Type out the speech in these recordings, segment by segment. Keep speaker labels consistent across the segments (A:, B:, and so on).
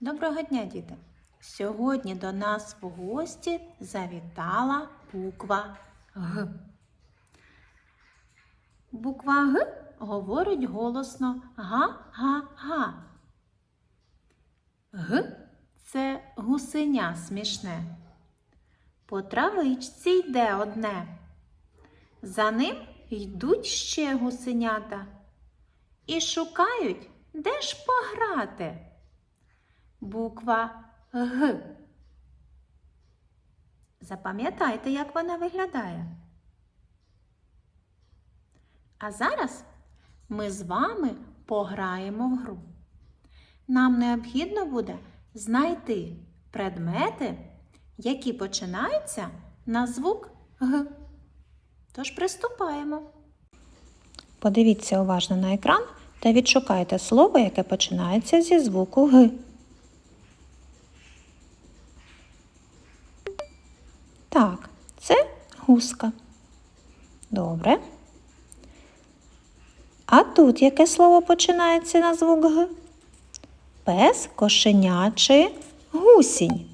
A: Доброго дня, діти! Сьогодні до нас в гості завітала буква Г. Буква Г говорить голосно га-га-га. Г це гусеня смішне. По травичці йде одне. За ним йдуть ще гусенята і шукають, де ж пограти. Буква Г. Запам'ятайте, як вона виглядає. А зараз ми з вами пограємо в гру. Нам необхідно буде знайти предмети, які починаються на звук Г. Тож приступаємо. Подивіться уважно на екран та відшукайте слово, яке починається зі звуку Г. гуска. Добре. А тут яке слово починається на звук Г? Пес, кошеня чи гусінь.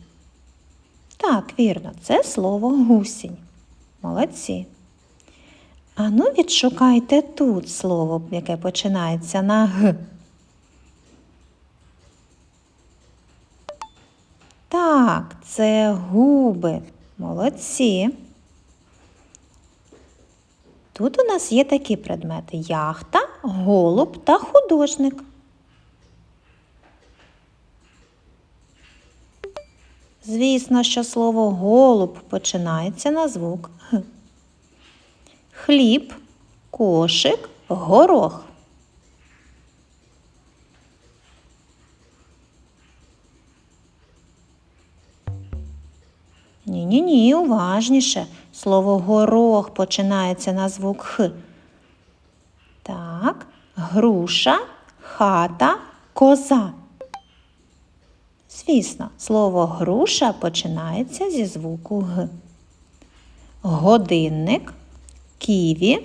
A: Так, вірно, це слово гусінь. Молодці. А ну відшукайте тут слово, яке починається на Г. Так, це губи. Молодці. Тут у нас є такі предмети: яхта, голуб та художник. Звісно, що слово голуб починається на звук Г. Хліб, кошик, горох. Ні-ні-ні, уважніше. Слово горох починається на звук Х. Так, груша, хата, коза. Звісно, слово груша починається зі звуку Г. Годинник, ківі.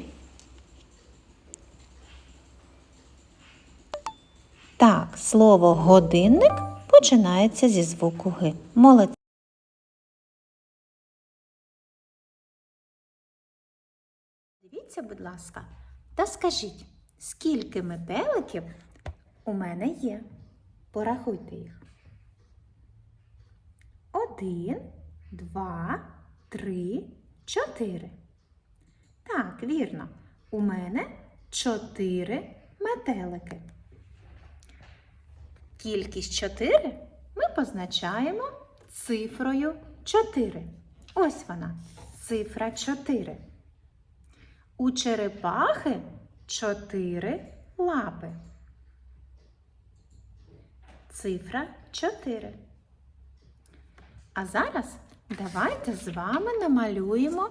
A: Так, слово годинник починається зі звуку Г. Молодці. Дивіться, будь ласка, та скажіть, скільки метеликів у мене є? Порахуйте їх. Один, два, три, чотири. Так, вірно. У мене чотири метелики. Кількість чотири ми позначаємо цифрою 4. Ось вона, цифра 4. У черепахи чотири лапи. Цифра 4. А зараз давайте з вами намалюємо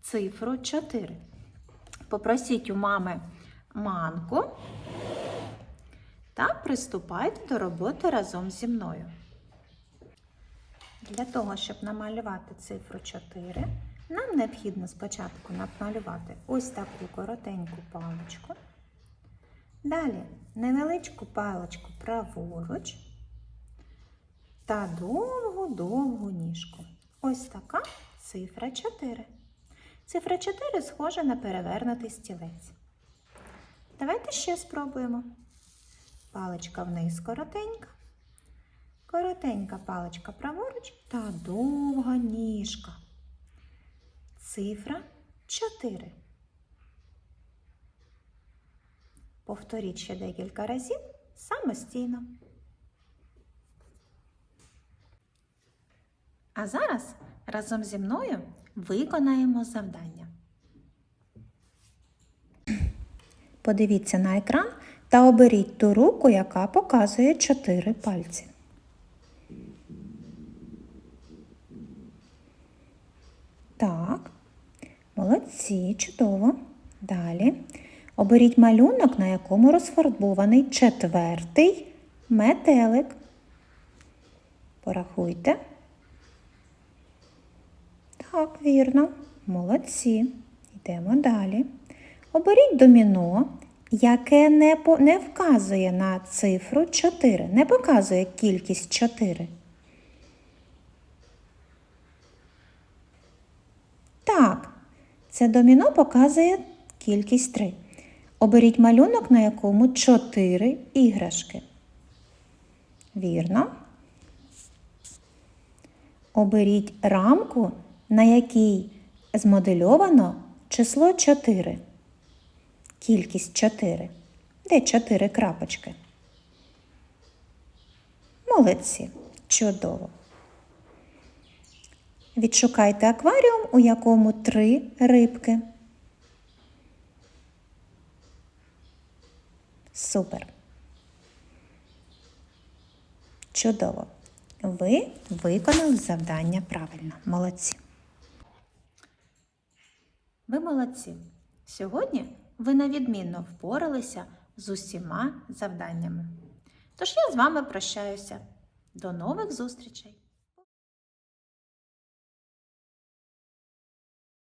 A: цифру 4. Попросіть у мами манку та приступайте до роботи разом зі мною. Для того, щоб намалювати цифру 4, нам необхідно спочатку намалювати ось таку коротеньку паличку. Далі невеличку паличку праворуч та довгу-довгу ніжку. Ось така цифра 4. Цифра 4 схожа на перевернутий стілець. Давайте ще спробуємо. Паличка вниз коротенька. Коротенька паличка праворуч та довга ніжка. Цифра 4. Повторіть ще декілька разів самостійно. А зараз разом зі мною виконаємо завдання. Подивіться на екран та оберіть ту руку, яка показує чотири пальці. Так, молодці, чудово. Далі. Оберіть малюнок, на якому розфарбований четвертий метелик. Порахуйте. Так, вірно. Молодці. Йдемо далі. Оберіть доміно яке не, по, не вказує на цифру 4, не показує кількість 4. Так, це доміно показує кількість 3. Оберіть малюнок, на якому 4 іграшки. Вірно. Оберіть рамку, на якій змодельовано число 4. Кількість 4. Де 4 крапочки? Молодці. Чудово. Відшукайте акваріум, у якому три рибки. Супер. Чудово. Ви виконали завдання правильно. Молодці. Ви молодці. Сьогодні ви навідмінно впоралися з усіма завданнями. Тож я з вами прощаюся. До нових зустрічей!